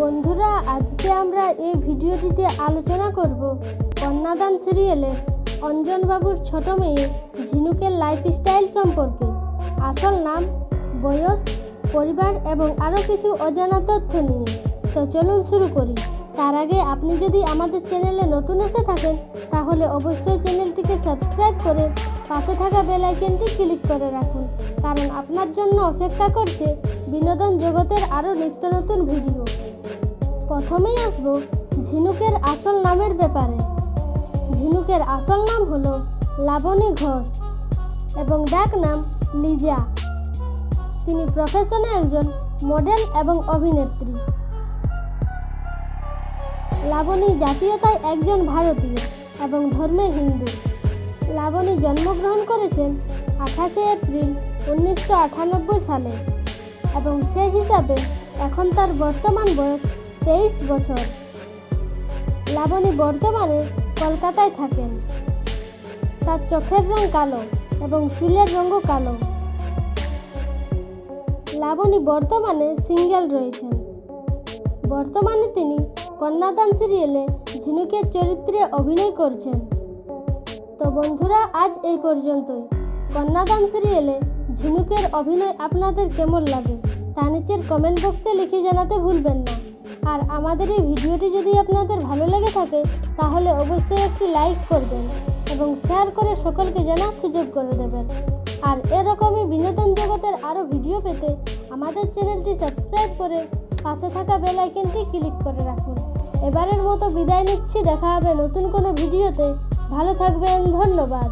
বন্ধুরা, আজকে আমরা এই ভিডিওটিতে আলোচনা করব কন্যাদান সিরিয়ালে অঞ্জনবাবুর ছোট মেয়ে ঝিনুকের লাইফস্টাইল সম্পর্কে। আসল নাম, বয়স, পরিবার এবং আরও কিছু অজানা তথ্য নিয়ে। তো চলুন শুরু করি। তার আগে আপনি যদি আমাদের চ্যানেলে নতুন এসে থাকেন, তাহলে অবশ্যই চ্যানেলটিকে সাবস্ক্রাইব করে পাশে থাকা বেল আইকনটি ক্লিক করে রাখুন। কারণ আপনার জন্য অপেক্ষা করছে বিনোদন জগতের আরও নিত্য নতুন ভিডিও। প্রথমেই আসব ঝিনুকের আসল নামের ব্যাপারে। ঝিনুকের আসল নাম হলো লাবণী ঘোষ এবং ডাক নাম লিজা। তিনি প্রফেশনে একজন মডেল এবং অভিনেত্রী। লাবণী জাতীয়তায় একজন ভারতীয় এবং ধর্মে হিন্দু। লাবণী জন্মগ্রহণ করেছেন আঠাশে এপ্রিল উনিশশো আটানব্বই সালে এবং সে হিসাবে এখন তার বর্তমান বয়স তেইশ বছর। লাবণী বর্তমানে কলকাতায় থাকেন। তার চোখের রং কালো এবং চুলের রঙও কালো। লাবণী বর্তমানে সিঙ্গেল রয়েছেন। বর্তমানে তিনি কন্যাদান সিরিয়ালে ঝিনুকের চরিত্রে অভিনয় করছেন। তো বন্ধুরা, আজ এই পর্যন্তই। কন্যাদান সিরিয়ালে ঝিনুকের অভিনয় আপনাদের কেমন লাগে? তা নিচের কমেন্ট বক্সে লিখে জানাতে ভুলবেন না। আর আমাদের এই ভিডিওটি যদি আপনাদের ভালো লেগে থাকে, তাহলে অবশ্যই একটি লাইক করবেন এবং শেয়ার করে সকলকে জানার সুযোগ করে দেবেন। আর এরকমই বিনোদন জগতের আরও ভিডিও পেতে আমাদের চ্যানেলটি সাবস্ক্রাইব করে পাশে থাকা বেল আইকনটি ক্লিক করে রাখুন। এবারের মতো বিদায় নিচ্ছি, দেখা হবে নতুন কোনো ভিডিওতে ভালো থাকবেন, ধন্যবাদ।